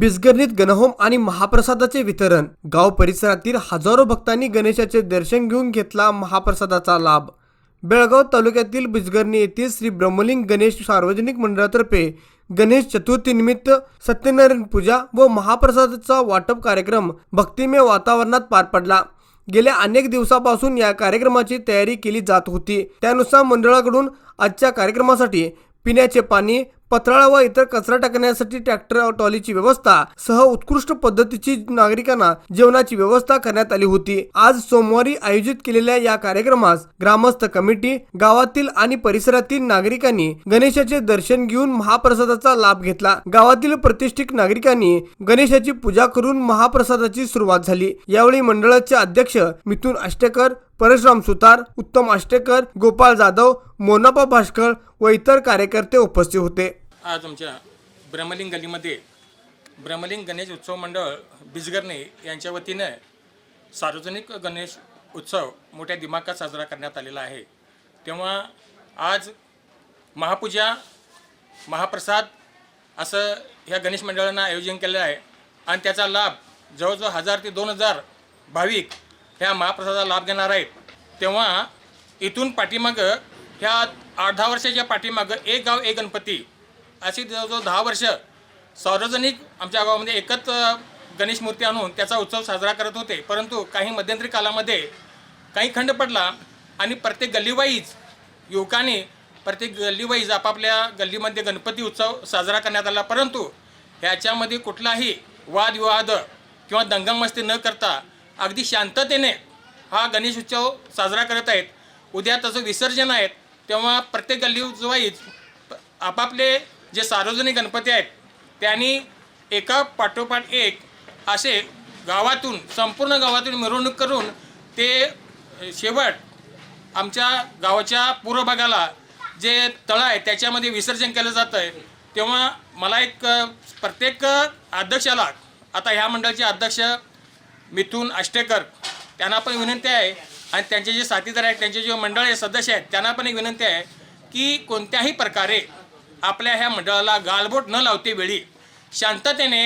बिस्गर्णीत गणहोम आणि महाप्रसादाचे वितरण. गाव परिसरातील हजारो भक्तांनी गणेशाचे दर्शन घेऊन घेतला महाप्रसादाचा लाभ. बेळगाव तालुक्यातील बिजगर्णी येथील श्री ब्रह्मलिंग गणेश सार्वजनिक मंडळातर्फे गणेश चतुर्थीनिमित्त सत्यनारायण पूजा व महाप्रसादाचा वाटप कार्यक्रम भक्तिमय वातावरणात पार पडला. गेल्या अनेक दिवसापासून या कार्यक्रमाची तयारी केली जात होती. त्यानुसार मंडळाकडून आजच्या कार्यक्रमासाठी पिण्याचे पाणी पत्राळा व इतर कचरा टाकण्यासाठी ट्रॅक्टर ट्रॉलीची व्यवस्था सह उत्कृष्ट पद्धतीची नागरिकांना जेवणाची व्यवस्था करण्यात आली होती. आज सोमवारी आयोजित केलेल्या या कार्यक्रमास ग्रामस्थ कमिटी गावातील आणि परिसरातील नागरिकांनी गणेशाचे दर्शन घेऊन महाप्रसादाचा लाभ घेतला. गावातील प्रतिष्ठित नागरिकांनी गणेशाची पूजा करून महाप्रसादाची सुरुवात झाली. यावेळी मंडळाचे अध्यक्ष मिथुन आष्टेकर परशुराम सुतार उत्तम आष्टेकर गोपाळ जाधव मोनापा भास्कर व इतर कार्यकर्ते उपस्थित होते. आज आमच्या ब्रह्मलिंग गलीमध्ये ब्रह्मलिंग गणेश उत्सव मंडळ बिजगर्णे यांच्या वतीनं सार्वजनिक गणेश उत्सव मोठ्या दिमाखात साजरा करण्यात आलेला आहे. तेव्हा आज महापूजा महाप्रसाद असं ह्या गणेश मंडळानं आयोजन केलेलं आहे आणि त्याचा लाभ जवळजवळ हजार ते दोन हजार भाविक ह्या महाप्रसादाचा लाभ घेणार आहेत. तेव्हा इथून पाठीमागं ह्या आठ दहा वर्षाच्या पाठीमागं एक गाव एक गणपती अशी जवळजवळ दहा वर्ष सार्वजनिक आमच्या गावामध्ये एकच गणेश मूर्ती आणून त्याचा उत्सव साजरा करत होते. परंतु काही मध्यंतरी कालामध्ये काही खंड पडला आणि प्रत्येक गल्लीवाईज युवकांनी प्रत्येक गल्लीवाईज आपापल्या गल्लीमध्ये गणपती उत्सव साजरा करण्यात आला. परंतु ह्याच्यामध्ये कुठलाही वादविवाद किंवा दंगमस्ती न करता अगदी शांततेने हा गणेश उत्सव साजरा करत आहेत. उद्या त्याचं विसर्जन आहेत तेव्हा प्रत्येक गल्लीवाईज आपापले जे सार्वजनिक गणपती आहेत त्यांनी एका पाठोपाठ एक असे गावातून संपूर्ण गावातून मिरवणूक करून ते शेवट आमच्या गावाच्या पूर्व भागाला जे तळं आहे त्याच्यामध्ये विसर्जन केलं जातं आहे तेव्हा मला एक प्रत्येक अध्यक्षाला आता ह्या मंडळाचे अध्यक्ष मिथून आष्टेकर त्यांना पण विनंती आहे आणि त्यांचे जे साथीदार आहेत त्यांचे जे मंडळ आहे सदस्य आहेत त्यांना पण एक विनंती आहे की कोणत्याही प्रकारे आपल्या ह्या मंडळाला गालबोट न लावते वेळी शांततेने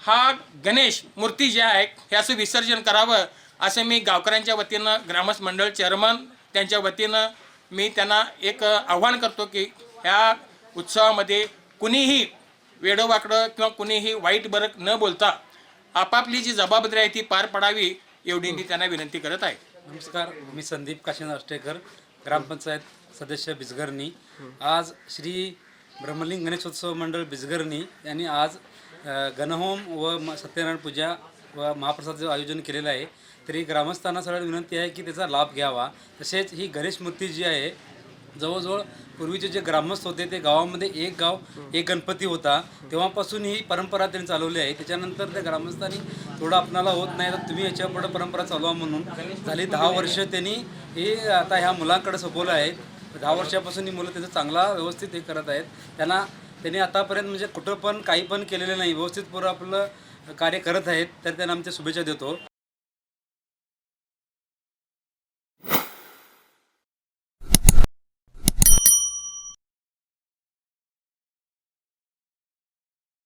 हा गणेश मूर्ती जे आहे ह्याचं विसर्जन करावं असं मी गावकऱ्यांच्या वतीनं ग्रामस्थ मंडळ चेअरमन त्यांच्या वतीनं मी त्यांना एक आव्हान करतो की ह्या उत्सवामध्ये कुणीही वेडोवाकडं किंवा कुणीही वाईट बरं न बोलता आपापली जी जबाबदारी आहे ती पार पडावी एवढी मी त्यांना विनंती करत आहे. नमस्कार मी संदीप काशीनाथ आष्टेकर ग्रामपंचायत सदस्य बिजगरनी आज श्री ब्रह्मलिंग गणेशोत्सव मंडळ बिजगर्णी यांनी आज गणहोम व म- सत्यनारायण पूजा व महाप्रसादचं आयोजन केलेलं आहे. तरी ग्रामस्थांना सगळ्यात विनंती आहे की त्याचा लाभ घ्यावा. तसेच ही गणेश मूर्ती जी आहे जवळजवळ पूर्वीचे जे ग्रामस्थ होते ते गावामध्ये एक गाव एक गणपती होता. तेव्हापासून ही परंपरा त्यांनी चालवली आहे. त्याच्यानंतर त्या ग्रामस्थांनी थोडं आपणाला होत नाही. तर तुम्ही याच्यापुढे परंपरा चालवा म्हणून. झाली दहा वर्ष त्यांनी हे आता ह्या मुलांकडे सोपवलं आहे. दहा वर्षापासून ही मुलं त्याचं चांगला व्यवस्थित हे करत आहेत. त्यांना त्यांनी आतापर्यंत म्हणजे कुठं पण काही पण केलेलं नाही. व्यवस्थित पूर्ण आपलं कार्य करत आहेत तर त्यांना आमच्या शुभेच्छा देतो.